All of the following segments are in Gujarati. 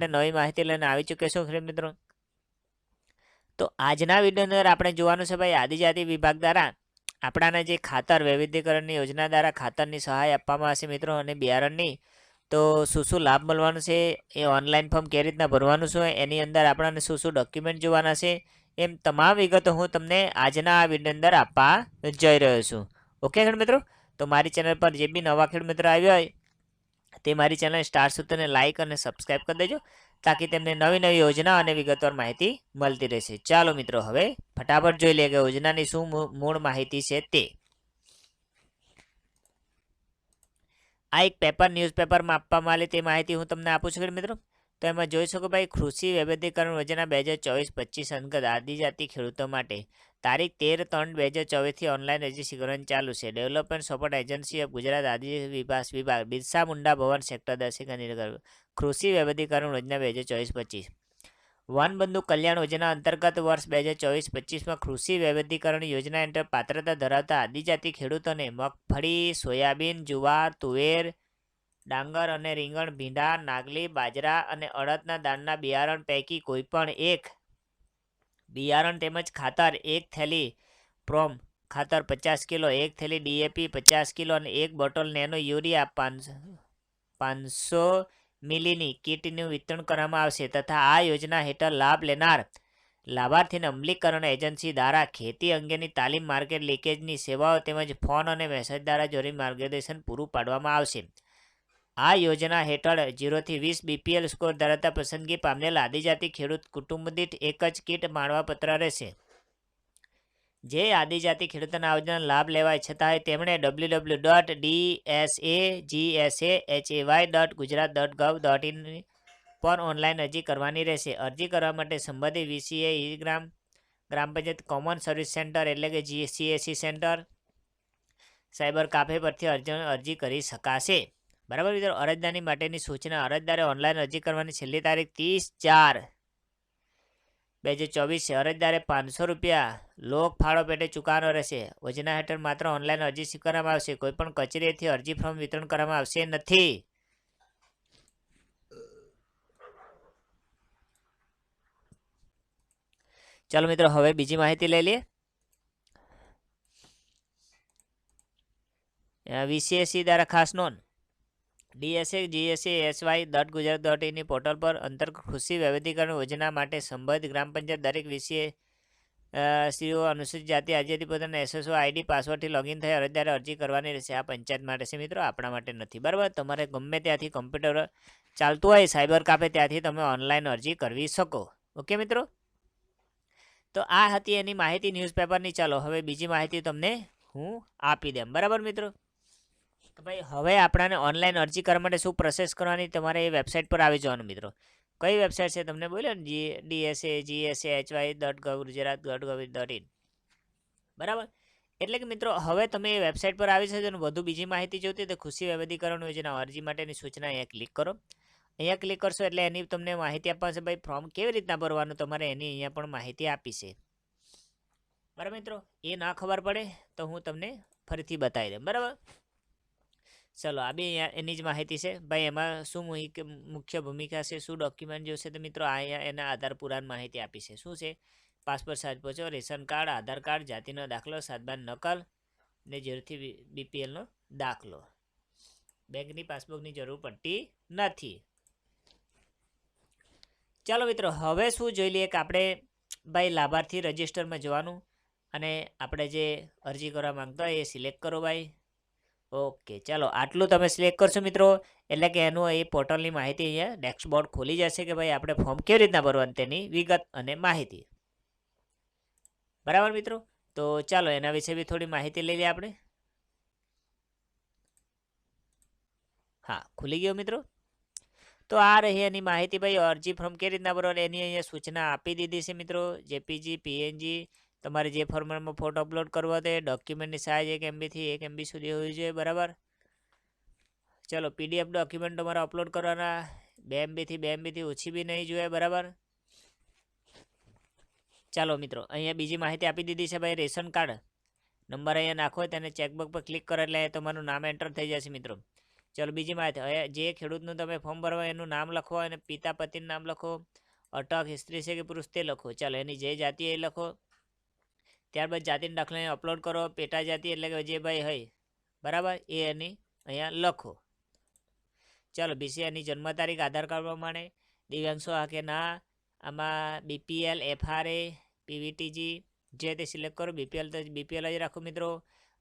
માટે નવી માહિતી લઈને આવી ચૂક્યો છું ખેડૂત મિત્રો? તો આજના વિડીયોની અંદર આપણે જોવાનું છે ભાઈ આદિજાતિ વિભાગ દ્વારા આપણાને જે ખાતર વૈવિધ્યકરણની યોજના દ્વારા ખાતરની સહાય આપવામાં આવશે મિત્રો અને બિયારણની. તો શું શું લાભ મળવાનું છે? એ ઓનલાઈન ફોર્મ કેવી રીતના ભરવાનું છે? એની અંદર આપણને શું શું ડોક્યુમેન્ટ જોવાના છે? એમ તમામ વિગતો હું તમને આજના આ વીડિયો અંદર આપવા જઈ રહ્યો છું. ઓકે ખેડૂત મિત્રો? તો મારી ચેનલ પર જે બી નવા ખેડૂત મિત્રો આવ્યા હોય તે મારી ચેનલ સ્ટાર સૂત્રને લાઇક અને સબસ્ક્રાઇબ કરી દેજો, તાકી તેમને નવી નવી યોજના અને વિગતવાર માહિતી મળતી રહેશે. ચાલો મિત્રો, હવે ફટાફટ જોઈ લઈએ કે યોજનાની શું મૂળ માહિતી છે તે. આ એક પેપર ન્યૂઝપેપરમાં આપવામાં આવેલી તે માહિતી હું તમને આપું છું, મિત્રો. તો એમાં જોઈ શકો ભાઈ, કૃષિ વૈવિધ્યકરણ યોજના બે હજાર ચોવીસ પચીસ અંતર્ગત આદિજાતિ ખેડૂતો માટે તારીખ તેર ત્રણ બે હજાર ચોવીસથી ઓનલાઈન રજીસ્ટ્રેશન ચાલુ છે. Development support agency of Gujarat આદિજાતિ વિકાસ વિભાગ, બિરસા મુંડા ભવન સેક્ટર દસ ગાંધીનગર કૃષિ વૈવિધ્યકરણ યોજના બે હજાર ચોવીસ પચીસ. વન બંધુ કલ્યાણ યોજના અંતર્ગત વર્ષ બે હજાર ચોવીસ પચીસમાં કૃષિ વૈવિધ્યકરણ યોજના હેઠળ પાત્રતા ધરાવતા આદિજાતિ ખેડૂતોને મગફળી, સોયાબીન, જુવાર, તુવેર, ડાંગર અને રીંગણ, ભીંડા, નાગલી, બાજરા અને અડદના દાળના બિયારણ પૈકી કોઈપણ એક બિયારણ તેમજ ખાતર એક થેલી પ્રોમ ખાતર પચાસ કિલો, એક થેલી ડીએપી પચાસ કિલો અને એક બોટલ નેનો યુરિયા પાંચસો પાંચસો મિલીની કીટનું વિતરણ કરવામાં આવશે તથા આ યોજના હેઠળ લાભ લેનાર લાભાર્થીને અમલીકરણ એજન્સી દ્વારા ખેતી અંગેની તાલીમ માર્કેટ લીકેજની સેવાઓ તેમજ ફોન અને મેસેજ દ્વારા જોડી માર્ગદર્શન પૂરું પાડવામાં આવશે. આ યોજના હેઠળ જીરોથી વીસ બીપીએલ સ્કોર ધરાવતા પસંદગી પામેલ આદિજાતિ ખેડૂત કુટુંબ દીઠ એક જ કીટ માણવાપત્ર રહેશે. જે આદિજાતિ ખેડૂતોના યોજના લાભ લેવા ઈચ્છતા હોય તેમણે W W dot D S A G S A H A Y dot Gujarat dot gov dot in પર ઓનલાઈન અરજી કરવાની રહેશે. અરજી કરવા માટે સંબંધિત વીસીએ ઈ ગ્રામ ગ્રામ પંચાયત કોમન સર્વિસ સેન્ટર એટલે કે જીસીએસસી સેન્ટર સાયબર કાફે પરથી અરજી કરી શકાશે. બરાબર મિત્રો? અરજદારની માટેની સૂચના. અરજદારે ઓનલાઈન અરજી કરવાની છેલ્લી તારીખ ત્રીસ ચાર બે હજાર ચોવીસ અરજદારે પાંચસો રૂપિયા લોક ફાળો પેટે ચૂકવવાનો રહેશે. યોજના હેઠળ માત્ર ઓનલાઈન અરજી સ્વીકારવામાં આવશે. કોઈપણ કચેરીથી અરજી ફોર્મ વિતરણ કરવામાં આવશે નથી. ચાલો મિત્રો, હવે બીજી માહિતી લઈ લઈએ. વીસીએસસી દ્વારા ખાસ નોંધ. DSA, GSA, SY dot Gujarat dot ઇનની portal પર અંતર કૃષિ વૈવિધ્યકરણ યોજના માટે સંબંધિત ગ્રામ પંચાયત દરેક વિશે સીઓ અનુસૂચિત જાતિ આજેથી પોતાના એસએસઓ આઈડી, પાસવર્ડથી લોગિન થઈ અરજદારે અરજી કરવાની રહેશે આ પંચાયત માટે. મિત્રો, આપણા માટે નથી, બરાબર? તમારે ગમે ત્યાંથી કમ્પ્યુટર ચાલતું હોય, સાયબર કાફે ત્યાંથી તમે ઓનલાઈન અરજી કરવી શકો. ઓકે મિત્રો? તો આ હતી એની માહિતી ન્યૂઝપેપરની. ચાલો, હવે બીજી માહિતી તમને હું આપી દેમ બરાબર મિત્રો? ભાઈ, હવે આપણાને ઓનલાઈન અરજી કરવા માટે શું પ્રોસેસ કરવાની? તમારે એ વેબસાઇટ પર આવી જવાનું મિત્રો. કઈ વેબસાઇટ છે તમને બોલ્યો ને? G DSA GSA HY dot gov Gujarat dot gov dot in બરાબર? એટલે કે મિત્રો, હવે તમે એ વેબસાઇટ પર આવી શકો અને વધુ બીજી માહિતી જોતી તો ખુશી વૈવિધ્યકરણ યોજના, અરજી માટેની સૂચના અહીંયા ક્લિક કરો. અહીંયા ક્લિક કરશો એટલે એની તમને માહિતી આપવાશે ભાઈ ફોર્મ કેવી રીતના ભરવાનું તમારે એની અહીંયા પણ માહિતી આપી છે. બરાબર મિત્રો? એ ના ખબર પડે તો હું તમને ફરીથી બતાવી દઉં બરાબર? ચલો, આ બી એની જ માહિતી છે. ભાઈ, એમાં શું મુખ્ય ભૂમિકા છે, શું ડોક્યુમેન્ટ જોશે તો મિત્રો આ એના આધાર પુરાણ માહિતી આપી છે. શું છે? પાસપોર્ટ સાઇઝ પહોંચો, રેશન કાર્ડ, આધાર કાર્ડ, જાતિનો દાખલો, સાતબાર નકલ ને જેરથી બીપીએલનો દાખલો. બેંકની પાસબુકની જરૂર પડતી નથી. ચાલો મિત્રો, હવે શું જોઈ લઈએ કે આપણે ભાઈ લાભાર્થી રજિસ્ટરમાં જવાનું અને આપણે જે અરજી કરવા માંગતા હોય એ સિલેક્ટ કરો ભાઈ. ઓકે, ચાલો આટલું તમે સિલેક્ટ કરશો મિત્રો. એટલે કે એનું એ પોર્ટલની માહિતી અહીંયા ડેસ્કબોર્ડ ખોલી જશે કે ભાઈ આપણે ફોર્મ કેવી રીતના ભરવાનું તેની વિગત અને માહિતી. બરાબર મિત્રો? તો ચાલો એના વિશે બી થોડી માહિતી લઈ લઈએ આપણે. હા, ખુલી ગયો મિત્રો. તો આ રહી એની માહિતી ભાઈ અરજી ફોર્મ કેવી રીતના ભરવાની, એની અહીંયા સૂચના આપી દીધી છે મિત્રો. જેપીજી, પીએનજી તમારે જે ફોર્મેટમાં ફોટો અપલોડ કરવો હતો એ ડોક્યુમેન્ટની સાઇઝ એક એમબીથી એક એમબી સુધી હોવી જોઈએ, બરાબર? ચલો પીડીએફ ડોક્યુમેન્ટ તમારે અપલોડ કરવાના. બે એમબીથી બે એમબીથી ઓછી બી નહીં જોઈએ, બરાબર? ચાલો મિત્રો, અહીંયા બીજી માહિતી આપી દીધી છે ભાઈ, રેશન કાર્ડ. નંબર અહીંયા નાખો, તેને ચેકબુક પર ક્લિક કરો એટલે તમારું નામ એન્ટર થઈ જશે મિત્રો. ચલો, બીજી માહિતી. જે ખેડૂતનું તમે ફોર્મ ભરવા એનું નામ લખો અને પિતા પતિનું નામ લખો. અટક સ્ત્રી છે કે પુરુષ, તે લખો. ચાલો, એની જે જાતિ એ લખો. ત્યારબાદ જાતિનો દાખલો અહીંયા અપલોડ કરો, પેટા જાતિ એટલે કે જે ભાઈ હોય બરાબર? એ એની અહીંયા લખો. ચાલો એની જન્મ તારીખ, આધાર કાર્ડ પ્રમાણે, દિવ્યાંશો હા કે ના, આમાં બીપીએલ એફઆરએ પીવીટીજી જે તે સિલેક્ટ કરો બીપીએલ તો બીપીએલ જ રાખો મિત્રો.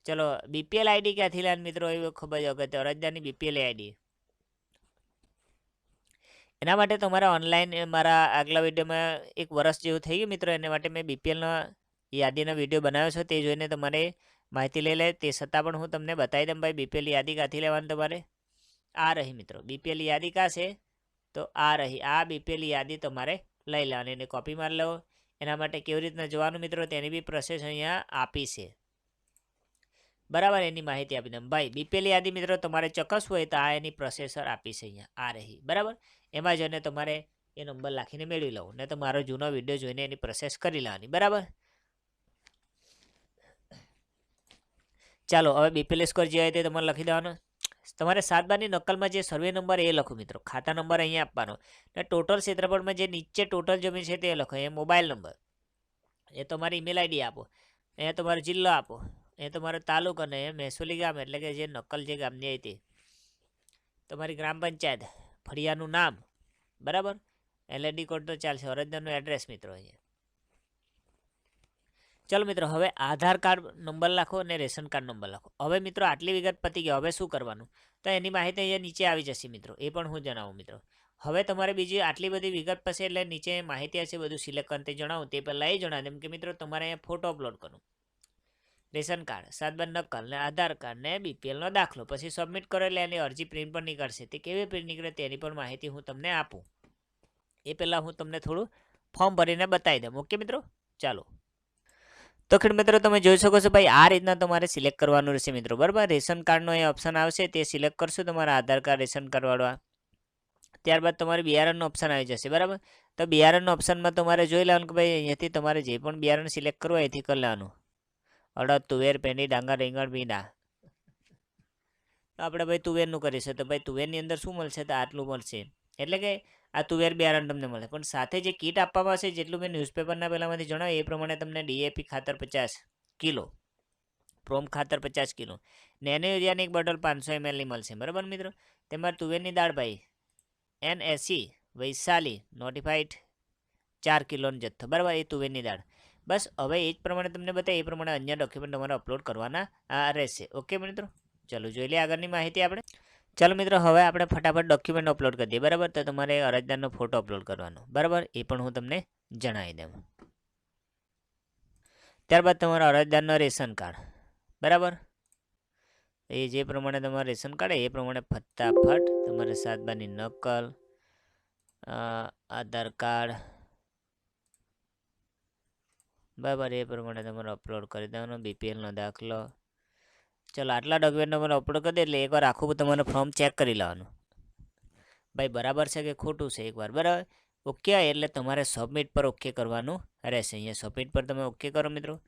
ચલો બીપીએલ આઈડી ક્યાંથી લેવાની મિત્રો? એ ખૂબ જ અગત્ય અરજદારની બીપીએલ આઈડી એના માટે તમારા ઓનલાઈન મારા આગલા વિડીયોમાં એક વર્ષ જેવું થઈ ગયું મિત્રો. એના માટે મેં બીપીએલનો યાદીનો વીડિયો બનાવ્યો છે, તે જોઈને તમારે માહિતી લઈ લે. તે છતાં પણ હું તમને બતાવી દઉં ભાઈ, બીપીએલ યાદી કાંથી લેવાની તમારે? આ રહી મિત્રો, બીપીએલ યાદી કાં છે? તો આ રહી, આ બીપીએલ યાદી તમારે લઈ લેવાની એને કોપી મારી લો એના માટે કેવી રીતના જોવાનું મિત્રો, તેની બી પ્રોસેસ અહીંયા આપી છે. બરાબર, એની માહિતી આપી દઉં. ભાઈ, બીપીએલ યાદી મિત્રો, તમારે ચોક્કસ હોય તો આ એની પ્રોસેસર આપી છે અહીંયા, આ રહી. બરાબર? એમાં જઈને તમારે એ નંબર લાખીને મેળવી લઉં. ને તો મારો જૂનો વીડિયો જોઈને એની પ્રોસેસ કરી લેવાની. બરાબર? ચાલો, હવે બીપીએલ સ્કોર જે હોય તે તમારે લખી દેવાનો. તમારે સાત બારની નકલમાં જે સર્વે નંબર એ લખો મિત્રો. ખાતા નંબર અહીંયા આપવાનો. અને ટોટલ ક્ષેત્રફળમાં જે નીચે ટોટલ જમીન છે તે લખો. એ મોબાઈલ નંબર એ તમારી ઈમેલ આઈડી આપો. એ તમારો જિલ્લો આપો. એ તમારો તાલુકો અને એ મહેસૂલી ગામ એટલે કે જે નકલ જે ગામની હતી. તમારી ગ્રામ પંચાયત. ફળિયાનું નામ. બરાબર? એલએડી કોડ તો ચાલશે. અરજદારનું એડ્રેસ મિત્રો અહીંયા. ચાલો મિત્રો, હવે આધાર કાર્ડ નંબર લખો અને રેશન કાર્ડ નંબર લખો. હવે મિત્રો, આટલી વિગત પતી ગઈ. હવે શું કરવાનું? તો એની માહિતી અહીંયા નીચે આવી જશે મિત્રો, એ પણ હું જણાવું મિત્રો. હવે તમારે બીજી આટલી બધી વિગત પછી એટલે નીચે માહિતી હશે, બધું સિલેક્ટ કરીને જણાવું, તે પહેલાં એ જણાવી. દઉં કે મિત્રો, તમારે અહીંયા ફોટો અપલોડ કરવું. રેશન કાર્ડ, સાતબાર નકલ ને આધાર કાર્ડ ને બીપીએલનો દાખલો. પછી સબમિટ કરો એટલે એની અરજી પ્રિન્ટ પણ નીકળશે. તે કેવી પ્રિન્ટ નીકળે તેની પણ માહિતી હું તમને આપું. એ પહેલાં હું તમને થોડું ફોર્મ ભરીને બતાવી દઉં. ઓકે મિત્રો? ચાલો. તો ખેડ મિત્રો, તમે જોઈ શકો છો ભાઈ, આ રીતના તમારે સિલેક્ટ કરવાનું રહેશે મિત્રો. બરાબર? રેશન કાર્ડનો એ ઓપ્શન આવશે, તે સિલેક્ટ કરશો, તમારા આધાર કાર્ડ, રેશન કાર્ડવાળા ત્યારબાદ તમારે બિયારણનો ઓપ્શન આવી જશે, બરાબર? તો બિયારણનો ઓપ્શનમાં તમારે જોઈ લેવાનું કે ભાઈ, અહીંયાથી તમારે જે પણ બિયારણ સિલેક્ટ કરવું અહીંથી કરી લેવાનું. અડદ, તુવેર પેંડી ડાંગર, રીંગણ, ભીંડા. આપણે ભાઈ તુવેરનું કરીશું. તો ભાઈ તુવેરની અંદર શું મળશે? તો આટલું મળશે. એટલે કે આ તુવેર બિયારણ તમને મળે. પણ સાથે જે કીટ આપવામાં આવશે, જેટલું મેં ન્યૂઝપેપરના પહેલાંમાંથી જણાવ્યું, એ પ્રમાણે તમને ડીએપી ખાતર પચાસ કિલો, પ્રોમ ખાતર પચાસ કિલો. નેનો યુરિયાની એક બોટલ પાંચસો એમએલની મળશે. બરાબર મિત્રો? તેમાં તુવેરની દાળ ભાઈ એન એસી વૈશાલી નોટિફાઈડ ચાર કિલોનો જથ્થો. બરાબર? એ તુવેરની દાળ. બસ, હવે એ જ પ્રમાણે તમને બતાવે એ પ્રમાણે અન્ય ડોક્યુમેન્ટ તમારે અપલોડ કરવાના રહેશે. ઓકે મિત્રો? ચાલો, જોઈ લઈએ આગળની માહિતી આપણે. ચાલો મિત્રો, હવે આપણે ફટાફટ ડોક્યુમેન્ટ અપલોડ કરી દઈએ. બરાબર? તો તમારે અરજદારનો ફોટો અપલોડ કરવાનો. બરાબર? એ પણ હું તમને જણાવી દઉં. ત્યારબાદ તમારો અરજદારનો રેશન કાર્ડ. બરાબર? એ જે પ્રમાણે તમારું રેશન કાર્ડ એ પ્રમાણે ફટાફટ તમારે સાતબાની નકલ આધાર કાર્ડ, બરાબર, એ પ્રમાણે તમારે અપલોડ કરી દેવાનો. બીપીએલનો દાખલો ચલો, આટલા ડોક્યુમેન્ટ મને અપલોડ કરી દે એટલે એકવાર આખું તમારે ફોર્મ ચેક કરી લેવાનું. ભાઈ, બરાબર છે કે ખોટું છે એકવાર? બરાબર? ઓકે એટલે તમારે સબમિટ પર ઓકે કરવાનું રહેશે. અહીંયા સબમિટ પર તમે ઓકે કરો મિત્રો.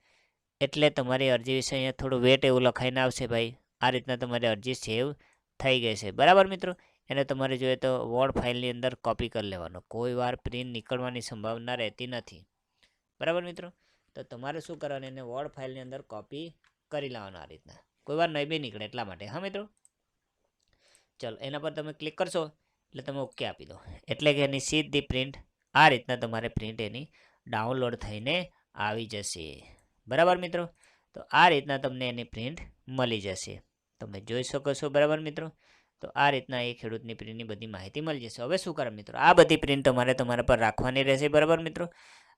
એટલે તમારી અરજી વિશે અહીંયા થોડું વેટ એવું લખાઈને આવશે ભાઈ. આ રીતના તમારી અરજી સેવ થઈ ગઈ છે. બરાબર મિત્રો? એને તમારે જોઈએ તો વોર્ડ ફાઇલની અંદર કોપી કરી લેવાનો. કોઈ વાર પ્રિન્ટ નીકળવાની સંભાવના રહેતી નથી. બરાબર મિત્રો? તો તમારે શું કરવાનું? એને વોર્ડ ફાઇલની અંદર કોપી કરી લેવાનું આ રીતના. કોઈ વાર નહીં બી નીકળે એટલા માટે, હા મિત્રો? ચલો, એના પર તમે ક્લિક કરશો, એટલે તમે ઓકે આપી દો. એટલે કે એની સીધી પ્રિન્ટ આ રીતના તમારે પ્રિન્ટ એની ડાઉનલોડ થઈને આવી જશે. બરાબર મિત્રો? તો આ રીતના તમને એની પ્રિન્ટ મળી જશે. તમે જોઈ શકો છો, બરાબર મિત્રો? તો આ રીતના એ ખેડૂતની પ્રિન્ટની બધી માહિતી મળી જશે. હવે શું કરે મિત્રો? આ બધી પ્રિન્ટ તમારે તમારા પર રાખવાની રહેશે, બરાબર મિત્રો?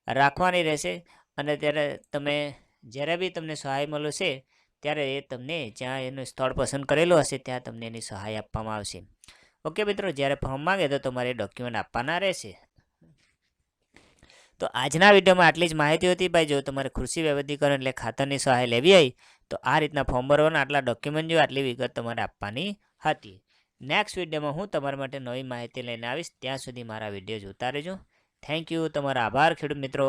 રાખવાની રહેશે, અને ત્યારે તમે જ્યારે બી તમને સહાય મળશે ત્યારે એ તમને જ્યાં એનું સ્થળ પસંદ કરેલું હશે, ત્યાં તમને એની સહાય આપવામાં આવશે. ઓકે મિત્રો, જ્યારે ફોર્મ માંગે તો તમારે ડોક્યુમેન્ટ આપવાના રહેશે. તો આજના વિડીયોમાં આટલી જ માહિતી હતી ભાઈ, જો તમારે કૃષિ વૈવિધ્યકરણ એટલે ખાતરની સહાય લેવી હોય, તો આ રીતના ફોર્મ ભરવાના આટલા ડોક્યુમેન્ટ જો આટલી વિગત તમારે આપવાની હતી. નેક્સ્ટ વિડીયોમાં હું તમારા માટે નવી માહિતી લઈને આવીશ. ત્યાં સુધી મારા વીડિયો જોતા રહેજો. થેન્ક યુ તમારા આભાર ખેડૂત મિત્રો.